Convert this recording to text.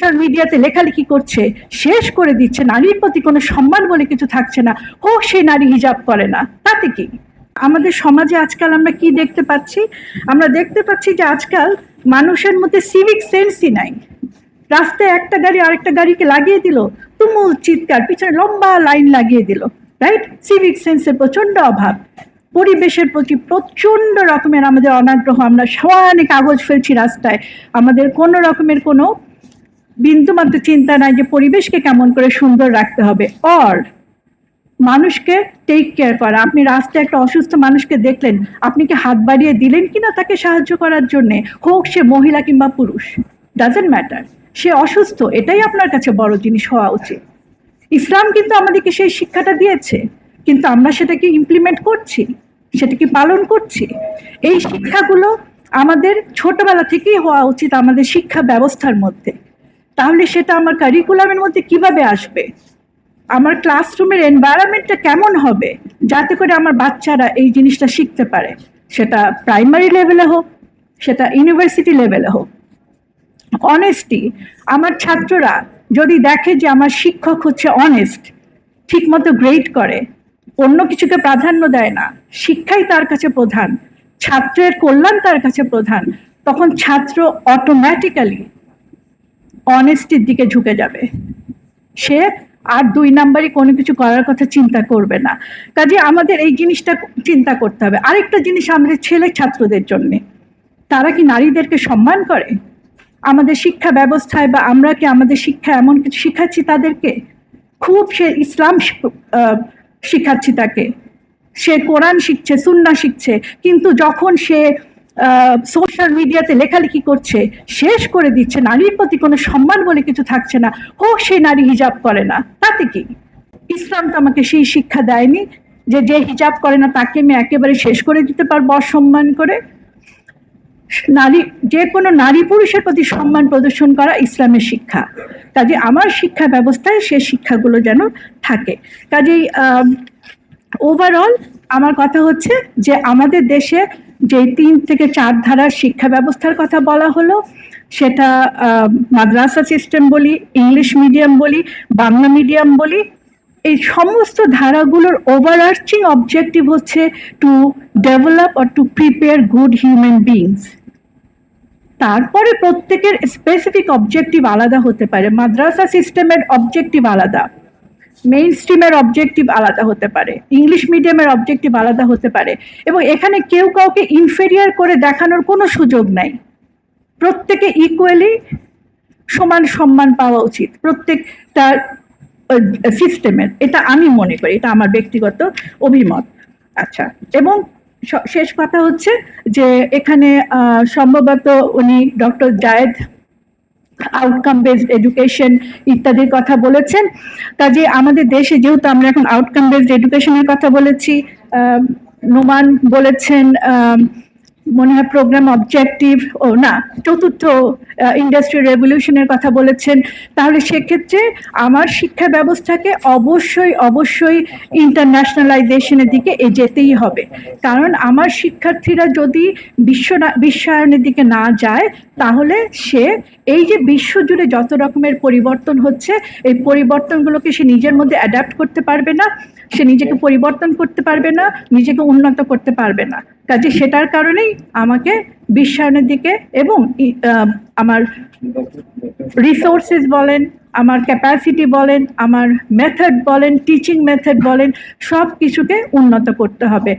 Social মিডিয়াতে লেখালেখি করছে, শেষ করে দিচ্ছে, নারীর প্রতি কোনো সম্মান বলে কিছু থাকছে না হোক সেই নারী হিজাব করে না। তাতে কি? আমাদের সমাজে আজকাল আমরা কি দেখতে পাচ্ছি? আমরা দেখতে পাচ্ছি যে আজকাল মানুষের মধ্যে সিভিক সেন্সই নাই। রাস্তায় একটা গাড়ি আরেকটা গাড়িকে লাগিয়ে দিল, তুমুল চিৎকার, পিছনে লম্বা লাইন লাগিয়ে দিল রাইট সিভিক সেন্সের প্রচণ্ড অভাব। পরিবেশের প্রতি প্রচণ্ড রকমের আমাদের অনাগ্রহ, আমরা সমানে কাগজ ফেলছি রাস্তায়। আমাদের কোনো রকমের কোনো বিন্দুমাত্র চিন্তা নাই যে পরিবেশকে কেমন করে সুন্দর রাখতে হবে। অর মানুষকে টেক কেয়ার করা। আপনি রাস্তায় একটা অসুস্থ মানুষকে দেখলেন, আপনি কি হাত বাড়িয়ে দিলেন কিনা তাকে সাহায্য করার জন্যে? হোক সে মহিলা কিংবা পুরুষ ডাজেন্ট ম্যাটার সে অসুস্থ, এটাই আপনার কাছে বড় জিনিস হওয়া উচিত। ইসলাম কিন্তু আমাদেরকে সেই শিক্ষাটা দিয়েছে, কিন্তু আমরা সেটাকে ইমপ্লিমেন্ট করছি, সেটাকে পালন করছি। এই শিক্ষাগুলো আমাদের ছোটবেলা থেকেই হওয়া উচিত আমাদের শিক্ষা ব্যবস্থার মধ্যে। তাহলে সেটা আমার কারিকুলামের মধ্যে কীভাবে আসবে? আমার ক্লাসরুমের এনভায়রনমেন্টটা কেমন হবে? যাতে করে আমার বাচ্চারা এই জিনিসটা শিখতে পারে। সেটা প্রাইমারি লেভেলে হোক, সেটা ইউনিভার্সিটি লেভেলে হোক। অনেস্টি আমার ছাত্ররা যদি দেখে যে আমার শিক্ষক হচ্ছে অনেস্ট ঠিকমতো গ্রেড করে, অন্য কিছুকে প্রাধান্য দেয় না, শিক্ষাই তার কাছে প্রধান, ছাত্রের কল্যাণ তার কাছে প্রধান, তখন ছাত্র অটোমেটিক্যালি অনেস্টির দিকে ঝুঁকে যাবে। সে আর দুই নাম্বারই কোনো কিছু করার কথা চিন্তা করবে না। কাজে আমাদের এই জিনিসটা চিন্তা করতে হবে। আরেকটা জিনিস আমাদের ছেলে ছাত্রদের জন্যে। তারা কি নারীদেরকে সম্মান করে? আমাদের শিক্ষা ব্যবস্থায় বা আমরা কি আমাদের শিক্ষা এমন কিছু শিখাচ্ছি তাদেরকে? খুব সে ইসলাম শিখাচ্ছি তাকে। সে কোরআন শিখছে সুন্না শিখছে। কিন্তু যখন সে সোশ্যাল মিডিয়াতে লেখালেখি করছে, শেষ করে দিচ্ছে, নারীর প্রতি কোনো সম্মান বলে কিছু থাকছে না। হোক সে নারী হিজাব করে না। তাতে কি? ইসলাম তো আমাকে সেই শিক্ষা দেয়নি যে যে হিজাব করে না, তাকে আমি একেবারে শেষ করে দিতে পারব অসম্মান করে। নারী, যে কোনো নারী পুরুষের প্রতি সম্মান প্রদর্শন করা ইসলামের শিক্ষা। কাজে আমার শিক্ষা ব্যবস্থায় সে শিক্ষাগুলো যেন থাকে। কাজেই ওভারঅল আমার কথা হচ্ছে যে আমাদের দেশে যে তিন থেকে চার ধারার শিক্ষা ব্যবস্থার কথা বলা হলো, সেটা মাদ্রাসা সিস্টেম বলি ইংলিশ মিডিয়াম বলি, বাংলা মিডিয়াম বলি, এই সমস্ত ধারাগুলোর ওভারআর্চিং অবজেক্টিভ হচ্ছে to develop or to prepare good human beings তারপরে প্রত্যেকের স্পেসিফিক অবজেক্টিভ আলাদা হতে পারে, মাদ্রাসা সিস্টেমের অবজেক্টিভ আলাদা। মেইন স্ট্রিমের অবজেক্টিভ আলাদা হতে পারে ইংলিশ মিডিয়ামের অবজেক্টিভ আলাদা হতে পারে, এবং এখানে কেউ কাউকে ইনফেরিয়ার করে দেখানোর কোনো সুযোগ নাই। প্রত্যেকে ইকুয়ালি সমান সম্মান পাওয়া উচিত, প্রত্যেকটা সিস্টেমের এটা আমি মনে করি, এটা আমার ব্যক্তিগত অভিমত। আচ্ছা এবং শেষ কথা হচ্ছে যে এখানে সম্ভবত উনি doctor Zayed outcome based education ইত্যাদির কথা বলেছেন। কাজে আমাদের দেশে যেহেতু আমরা এখন আউটকাম বেসড এডুকেশনের কথা বলেছি নোমান বলেছেন মনে হয় প্রোগ্রাম অবজেক্টিভ ও না, চতুর্থ ইন্ডাস্ট্রি রেভলিউশনের কথা বলেছেন। তাহলে সেক্ষেত্রে আমার শিক্ষা ব্যবস্থাকে অবশ্যই অবশ্যই ইন্টারন্যাশনালাইজেশনের দিকে এ যেতেই হবে। কারণ আমার শিক্ষার্থীরা যদি বিশ্ব বিশ্বায়নের দিকে না যায়, তাহলে সে এই যে বিশ্বজুড়ে যত রকমের পরিবর্তন হচ্ছে, এই পরিবর্তনগুলোকে সে নিজের মধ্যে অ্যাডাপ্ট করতে পারবে না। সে নিজেকে পরিবর্তন করতে পারবে না, নিজেকে উন্নত করতে পারবে না। কাজে সেটার কারণেই আমাকে বিশ্বায়নের দিকে এবং আমার রিসোর্সেস বলেন, আমার ক্যাপাসিটি বলেন, আমার মেথড বলেন টিচিং মেথড বলেন সব কিছুকে উন্নত করতে হবে।